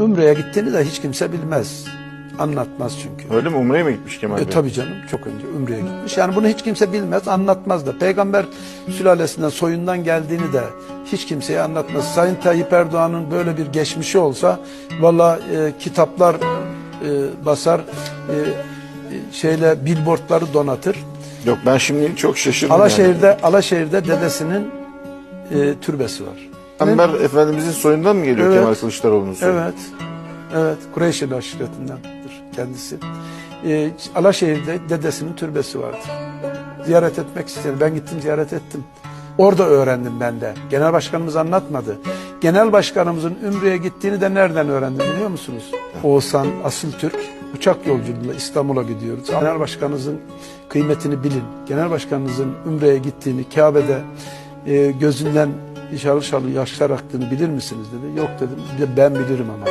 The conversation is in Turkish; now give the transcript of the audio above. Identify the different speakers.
Speaker 1: Ümre'ye gittiğini de hiç kimse bilmez. Anlatmaz çünkü.
Speaker 2: Öyle mi? Umre'ye mi gitmiş Kemal
Speaker 1: E,
Speaker 2: Bey?
Speaker 1: tabii canım çok önce Ümre'ye gitmiş. Yani bunu hiç kimse bilmez, anlatmaz da. Peygamber sülalesinden, soyundan geldiğini de hiç kimseye anlatmaz. Sayın Tayyip Erdoğan'ın böyle bir geçmişi olsa valla e, kitaplar e, basar, e, e, şeyle billboardları donatır.
Speaker 2: Yok ben şimdi çok şaşırdım. yani.
Speaker 1: Alaşehir'de Alaşehir'de dedesinin e, türbesi var.
Speaker 2: Peygamber Efendimizin soyundan mı geliyor
Speaker 1: Evet.
Speaker 2: Kemal Kılıçdaroğlu'nun soyu?
Speaker 1: Evet. Evet. Kureyşli aşiretindendir kendisi. Ee, Alaşehir'de dedesinin türbesi vardır. Ziyaret etmek istedim. Ben gittim ziyaret ettim. Orada öğrendim ben de. Genel başkanımız anlatmadı. Genel başkanımızın Ümre'ye gittiğini de nereden öğrendim biliyor musunuz? Oğuzhan Asıl Türk uçak yolculuğuyla İstanbul'a gidiyoruz. Genel başkanınızın kıymetini bilin. Genel başkanınızın Ümre'ye gittiğini, Kabe'de e, gözünden şarıl şarıl yaşlar aktığını bilir misiniz dedi. Yok dedim. Ben bilirim ama.